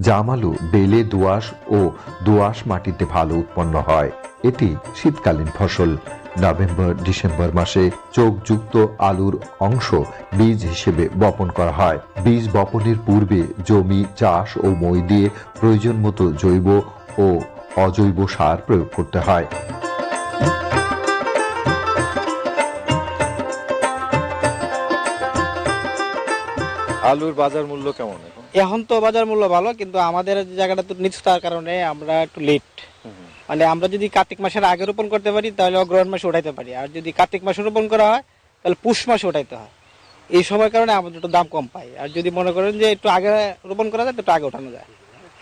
জাম বেলে দোআঁশ ও দোআঁশ মাটিতে ভালো উৎপন্ন হয়। এটি শীতকালীন ফসল। নভেম্বর, ডিসেম্বর মাসে চোখযুক্ত আলুর অংশ বীজ হিসেবে বপন করা হয়। বীজ বপনের পূর্বে জমি, চাষ ও মই দিয়ে প্রয়োজন মতো জৈব ও অজৈব সার প্রয়োগ করতে হয়। আলুর বাজার মূল্য কেমন এখন? তো বাজার মূল্য ভালো কিন্তু আমাদের জায়গাটা তো নিচতার কারণে আমরা একটু লেট মানে আমরা যদি কার্তিক মাসের আগে রোপণ করতে পারি তাহলে অগ্রহণ মাসে উঠাইতে পারি। আর যদি কার্তিক মাসে রোপণ করা হয় তাহলে পুষ মাসে উঠাইতে হয়। এই সময় কারণে আমাদের একটু দাম কম পাই আর যদি মনে করেন যে একটু আগে রোপণ করা যায় তো একটু আগে উঠানো যায়।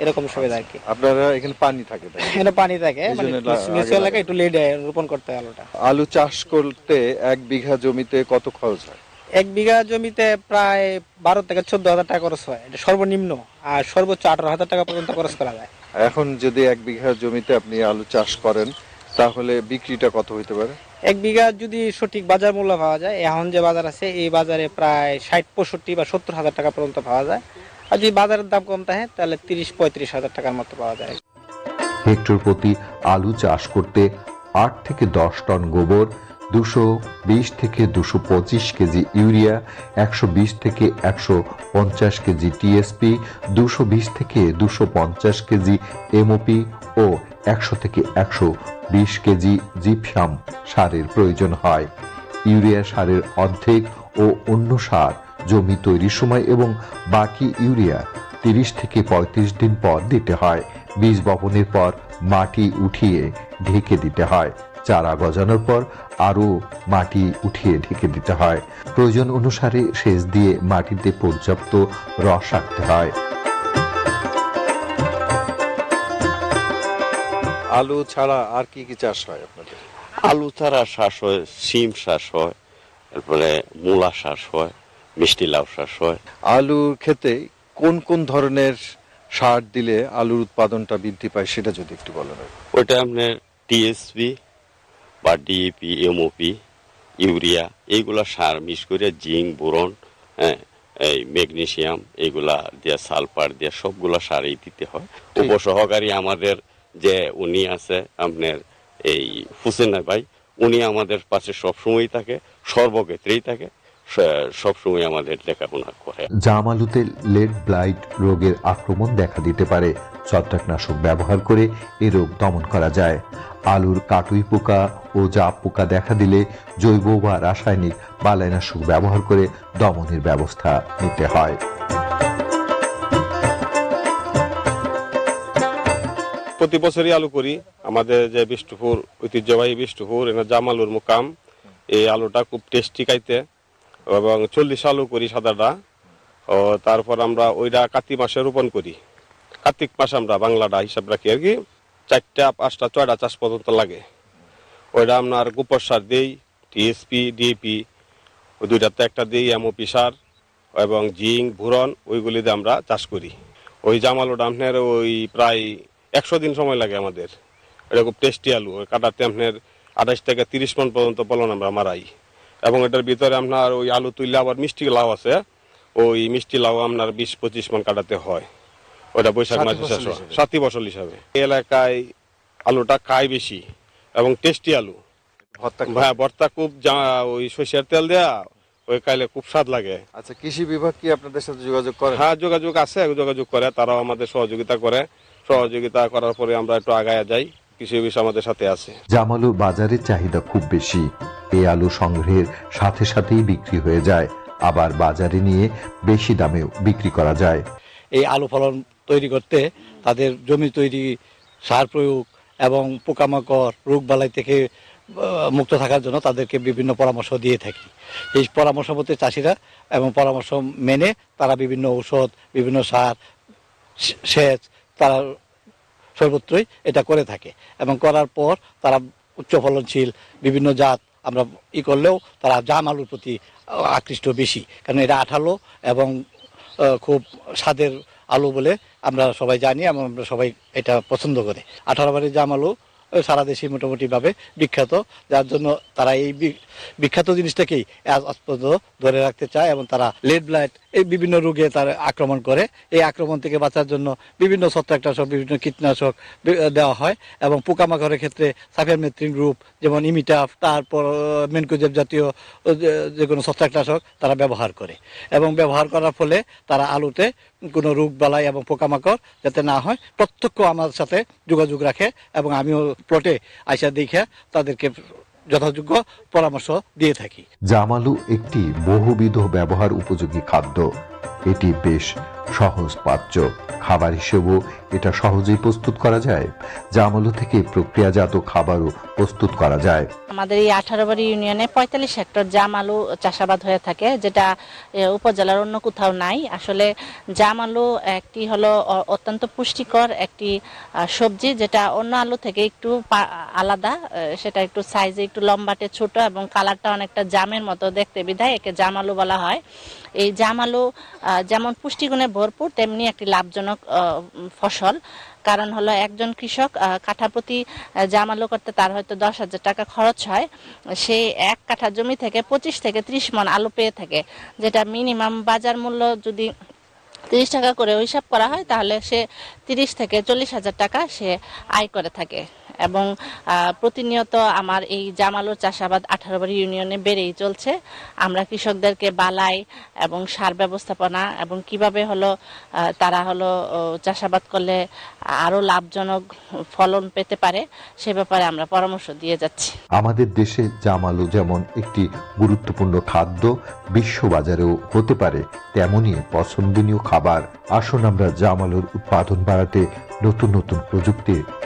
এরকম সুবিধা আর কি। আপনারা এখানে পানি থাকে এখানে পানি থাকে এই মানে নিচু এলাকায় একটু লেট রোপণ করতে হয় আলুটা। আলু চাষ করতে এক বিঘা জমিতে কত খরচ হয়? এক বিঘা জমিতে প্রায় বারো থেকে চোদ্দ হাজার টাকা খরচ হয়। এটা সর্বনিম্ন আর সর্বোচ্চ আঠারো হাজার টাকা পর্যন্ত খরচ করা যায়। এখন যদি এক বিঘা জমিতে আপনি আলু চাষ করেন তাহলে বিক্রিটা কত হইতে পারে? এক বিঘা যদি সঠিক বাজার মূল্য পাওয়া যায় এখন যে বাজার আছে এই বাজারে প্রায় ষাট পঁয়ষট্টি বা সত্তর হাজার টাকা পর্যন্ত পাওয়া যায়। আর যদি বাজারের দাম কম থাকে তাহলে তিরিশ পঁয়ত্রিশ হাজার টাকার মতো পাওয়া যায়। হেক্টর প্রতি আলু চাষ করতে আট থেকে দশ টন গোবর দুশো বিশ থেকে দুশো পঁচিশ কেজি ইউরিয়া, একশো বিশ থেকে একশো পঞ্চাশ কেজি টিএসপি দুশো বিশ থেকে দুশো পঞ্চাশ কেজি এমওপি ও একশো থেকে একশো বিশ কেজি জিপসাম সারের প্রয়োজন হয়। ইউরিয়া সারের অর্ধেক ও অন্য সার জমি তৈরির সময় এবং বাকি ইউরিয়া তিরিশ থেকে পঁয়ত্রিশ দিন পর দিতে হয়। বীজ বপনের পর মাটি উঠিয়ে ঢেকে দিতে হয়। চারা গজানোর পর আরও মাটি উঠিয়ে ঢেকে দিতে হয়। প্রয়োজন অনুসারে সেচ দিয়ে মাটিতে পর্যাপ্ত রস রাখতে হয়। আলু ছাড়া আর কি কি চাষ হয় আপনাদের? আলু ছাড়া চাষ হয় সিম চাষ হয় তারপরে মূলা চাষ হয় মিষ্টি লাউ চাষ হয়। আলুর ক্ষেতে কোন কোন ধরনের সার দিলে আলুর উৎপাদনটা বৃদ্ধি পায় সেটা যদি একটু বলেন। ওইটা আপনার টিএসপি ডিএপি এমওপি ইউরিয়া এইগুলা সার মিক্স করে জিঙ্ক বোরন হ্যাঁ এই ম্যাগনেশিয়াম এইগুলা দিয়ে সালফার দিয়ে সবগুলা সারই দিতে হয়। উপসহকারী আমাদের যে উনি আছে আপনার এই হুসেনা ভাই উনি আমাদের পাশে সবসময়ই থাকে সর্বক্ষেত্রেই থাকে সবসময় আমাদের দেখাশোনা করে। জাম আলুতে লেড ব্লাইট রোগের আক্রমণ দেখা দিতে পারে। ছত্রাকনাশক ব্যবহার করে এ রোগ দমন করা যায়। আলুর কাটুই পোকা ও জাপ পোকা দেখা দিলে জৈব বা রাসায়নিক বালাইনাশক ব্যবহার করে দমনের ব্যবস্থা নিতে হয়। প্রতি বছরই আলু করি। আমাদের যে বিষ্ণুপুর, ঐতিহ্যবাহী বিষ্ণুপুর এখানে জাম আলুর মোকাম, এই আলুটা খুব টেস্টি খাইতে। এবং চল্লিশ আলু করি সাদাটা। ও তারপর আমরা ওইটা কার্তিক মাসে রোপণ করি। কার্তিক মাসে আমরা বাংলাটা হিসাব রাখি আর কি, চারটা, পাঁচটা, ছয়টা চাষ পর্যন্ত লাগে। ওইটা আপনার গোবর সার দিই, টিএসপি, ডিএপি, ওই দুইটাতে একটা দিই, এমওপি সার এবং জিঙ্ক ভুরন ওইগুলি দিয়ে আমরা চাষ করি। ওই জামালুটা আপনার ওই প্রায় একশো দিন সময় লাগে আমাদের। এটা খুব টেস্টি আলু, ওই কাটাতে আপনার আঠাশ থেকে তিরিশ মন পর্যন্ত ফলন আমরা মারাই। এবং এটার ভিতরে আপনার ওই আলু তুললে আবার মিষ্টি লাউ আছে, ওই মিষ্টি লাউ আপনার বিশ পঁচিশ মন কাটাতে হয়। ওটা বৈশাখ মাসে শেষ হয়। হিসেবে। সাথী ফসল হিসাবে। এই এলাকায় আলুটা খায় বেশি এবং টেস্টি আলু। হ্যাঁ ভর্তা খুব ওই সরিষার তেল দেয়া ওই খাইলে খুব স্বাদ লাগে। আচ্ছা কৃষি বিভাগ কি আপনাদের সাথে যোগাযোগ করে? হ্যাঁ যোগাযোগ আছে যোগাযোগ করে তারাও আমাদের সহযোগিতা করে। সহযোগিতা করার পরে আমরা একটু আগায় যাই কৃষি বিষয় আমাদের সাথে আছে। জাম আলু বাজারের চাহিদা খুব বেশি। এই আলু সংগ্রহের সাথে সাথেই বিক্রি হয়ে যায়। আবার বাজারে নিয়ে বেশি দামেও বিক্রি করা যায়। এই আলু ফলন তৈরি করতে তাদের জমি তৈরি, সার প্রয়োগ এবং পোকামাকড় রোগবালাই থেকে মুক্ত থাকার জন্য তাদেরকে বিভিন্ন পরামর্শ দিয়ে থাকি। এই পরামর্শ মতে চাষিরা এবং পরামর্শ মেনে তারা বিভিন্ন ঔষধ, বিভিন্ন সার সেচ, তারা সর্বত্রই এটা করে থাকে এবং করার পর তারা উচ্চ ফলনশীল বিভিন্ন জাত আমরা ই করলেও তারা জাম আলুর প্রতি আকৃষ্ট বেশি। কারণ এটা আঠালো এবং খুব স্বাদের আলু বলে আমরা সবাই জানি এবং আমরা সবাই এটা পছন্দ করে। আঠারো বারের জাম আলু সারা দেশে মোটামুটি ভাবে বিখ্যাত। যার জন্য তারা এই বিখ্যাত জিনিসটাকেই আজ ধরে রাখতে চায় এবং তারা লেড ব্লাইট, এই বিভিন্ন রোগে তারা আক্রমণ করে। এই আক্রমণ থেকে বাঁচার জন্য বিভিন্ন ছত্রাকনাশক, বিভিন্ন কীটনাশক দেওয়া হয় এবং পোকামাকড়ের ক্ষেত্রে সাফিয়ার মেত্রিন গ্রুপ যেমন ইমিটাফ, তারপর মেনকোজেব জাতীয় যে কোনো ছত্রাকনাশক তারা ব্যবহার করে। এবং ব্যবহার করার ফলে তারা আলুতে কোনো রোগ বালাই এবং পোকামাকড় যাতে না হয়, প্রত্যক্ষ আমার সাথে যোগাযোগ রাখে এবং আমিও প্লটে আইসা দেখে তাদেরকে যথাযোগ্য পরামর্শ দিয়ে থাকি। জামালু একটি বহুবিধ ব্যবহার উপযোগী খাদ্য। এটি বেশ সহজ পাচ্য খাবার হিসেবেও এটা সহজেই প্রস্তুত করা যায়। জামালু থেকে প্রক্রিয়াজাত খাবারও প্রস্তুত করা যায়। আমাদের এই আঠারো বাড়ি ইউনিয়নে পঁয়তাল্লিশ হেক্টর জাম আলু চাষাবাদ হয়ে থাকে, যেটা উপজেলার অন্য কোথাও নাই। আসলে জাম আলু একটি হলো অত্যন্ত পুষ্টিকর একটি সবজি, যেটা অন্য আলু থেকে একটু আলাদা সেটা একটু সাইজে একটু লম্বাটে ছোট এবং কালারটা অনেকটা জামের মতো দেখতে বিধায় একে জাম আলু বলা হয়। এই জাম আলু যেমন পুষ্টিগুণে ভরপুর তেমনি একটি লাভজনক ফসল। কারণ হলো একজন কৃষক আহ, কাঠা প্রতি আহ, জাম আলু করতে তার হয়তো দশ হাজার টাকা খরচ হয়। সে এক কাঠা জমি থেকে পঁচিশ থেকে ত্রিশ মন আলু পেয়ে থাকে। যেটা মিনিমাম বাজার মূল্য যদি তিরিশ টাকা করে হিসাব করা হয় তাহলে সে তিরিশ থেকে চল্লিশ হাজার টাকা সে আয় করে থাকে। এবং প্রতিনিয়ত আমার এই জামালুর চাষাবাদ আঠারো বাড়ি ইউনিয়নে বেড়েই চলছে। আমরা কৃষকদেরকে বালাই এবং সার ব্যবস্থাপনা এবং কীভাবে হলো তারা হলো চাষাবাদ করলে আরও লাভজনক ফলন পেতে পারে, সে ব্যাপারে আমরা পরামর্শ দিয়ে যাচ্ছি। আমাদের দেশে জামালু যেমন একটি গুরুত্বপূর্ণ খাদ্য, বিশ্ববাজারেও হতে পারে তেমনই পছন্দনীয় খাবার। আসুন আমরা জামালুর উৎপাদন বাড়াতে নতুন নতুন প্রযুক্তির